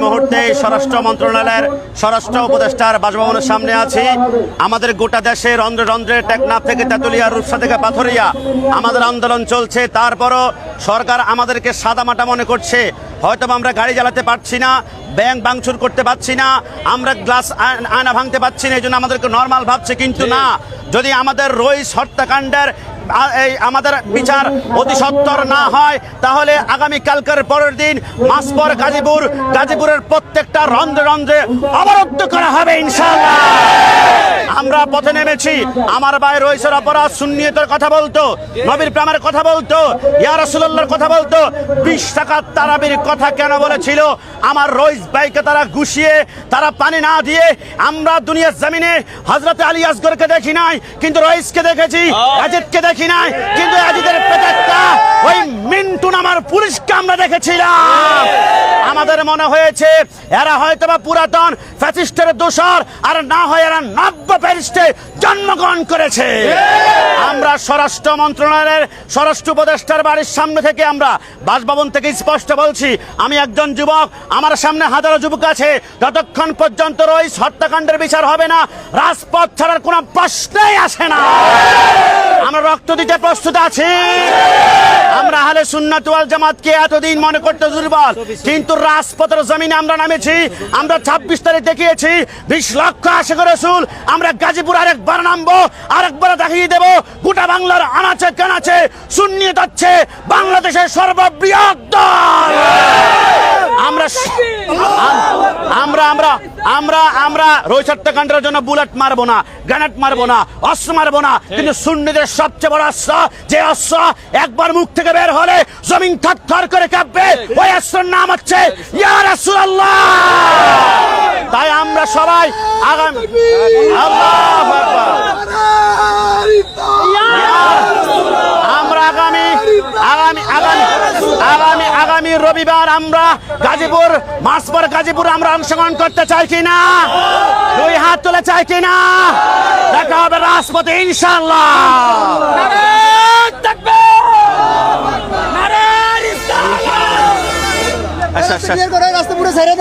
মুহূর্তে স্বরাষ্ট্র মন্ত্রণালয়ের স্বরাষ্ট্র উপদেষ্টার বাসভবনের সামনে আছি। আমাদের গোটা দেশে রন্ধ্রে রন্ধ্রে টেকনাফ থেকে তেতুলিয়া রূপসা থেকে পাথরিয়া আমাদের আন্দোলন চলছে। তারপরও সরকার আমাদেরকে সাদামাটা মনে করছে। হয়তো আমরা গাড়ি চালাতে পারছি না ব্যাংক ভাঙচুর করতে পারছি না আমরা গ্লাস আয়না- ভাঙতে পারছি না এই জন্য আমাদেরকে নর্মাল ভাবছে কিন্তু না। যদি আমাদের রইস হত্যাকাণ্ডের এই আমাদের বিচার অতি সত্তর না হয়, তাহলে আগামী কালকের পরের দিন মাসপর গাজীপুর, গাজীপুরের প্রত্যেকটা রন্ধ্রে রন্ধ্রে অবরুদ্ধ করা হবে ইনশাআল্লাহ। আমরা পথে নেমেছি। আমার ভাই রইসের অপরাধ সুন্নিয়তের কথা বলতো নবীর প্রেমের কথা বলতো ইয়া রাসূলুল্লাহর কথা বলতো। বিশ টাকা তারাবির কথা কেন বলেছিল? আমার রইস ভাইকে তারা গুছিয়ে তারা পানি না দিয়ে আমরা দুনিয়ার জমিনে হজরত আলী আসগরকে দেখি নাই কিন্তু রইসকে দেখেছি অজিতকে দেখি নাই কিন্তু অজিতের পেটেরটা ওই মিন্টু নামার পুলিশকে আমরা দেখেছিলাম। আমাদের মনে হয়েছে, এরা হয়তো বা পুরাতন ফ্যাসিস্টের দোষর, আর না হয় এরা নব্য প্যারিস্টে জন্মগ্রহণ করেছে। আমরা স্বরাষ্ট্র মন্ত্রণালয়ের স্বরাষ্ট্র উপদেষ্টার বাড়ির সামনে থেকে আমরা বাসভবন থেকে স্পষ্ট বলছি, আমি একজন যুবক, আমার সামনে হাজারো যুবক আছে, যতক্ষণ পর্যন্ত রইস, হত্যাকাণ্ডের বিচার হবে না, রাজপথ ছাড়ার কোনো প্রশ্নই আসে না। আমরা রক্ত দিতে প্রস্তুত আছি। আমরা হালে সুন্নাত ওয়াল জামাতকে এতদিন মনে করতে দুর্বল, কিন্তু রাজপথের জমিনে আমরা নামেছি, আমরা ছাব্বিশ তারিখ দেখিয়েছি, বিশ লক্ষ আশিক রসুল, আমরা গাজীপুর আরেকবার নামবো, আরেকবার দেখিয়ে দেব, গোটা বাংলার আনাচে কানাচে শূন্য যাচ্ছে বাংলাদেশের সর্ববৃহৎ দল। আমরা আমরা আমরা আমরা আমরা রোহিত হত্যাকাণ্ডের জন্য বুলেট মারবো না গ্রেনেড মারবো না অস্ত্র মারবো না। কিন্তু সুন্নিদের সবচেয়ে বড় অস্ত্র যে অস্ত্র একবার মুখ থেকে বের হলে জমিন থর করে কাঁপবে ওই অস্ত্রের নাম হচ্ছে ইয়া রাসূলুল্লাহ। তাই আমরা সবাই আগামী আল্লাহু আগামী রবিবার আমরা গাজীপুর মাসপর গাজীপুর আমরা অংশগ্রহণ করতে চাই কিনা? দুই হাত তুলে চাই কিনা? দেখা হবে রাজপথে ইনশাল্লাহ আচ্ছা আচ্ছা। রাস্তা পুরো ছেড়ে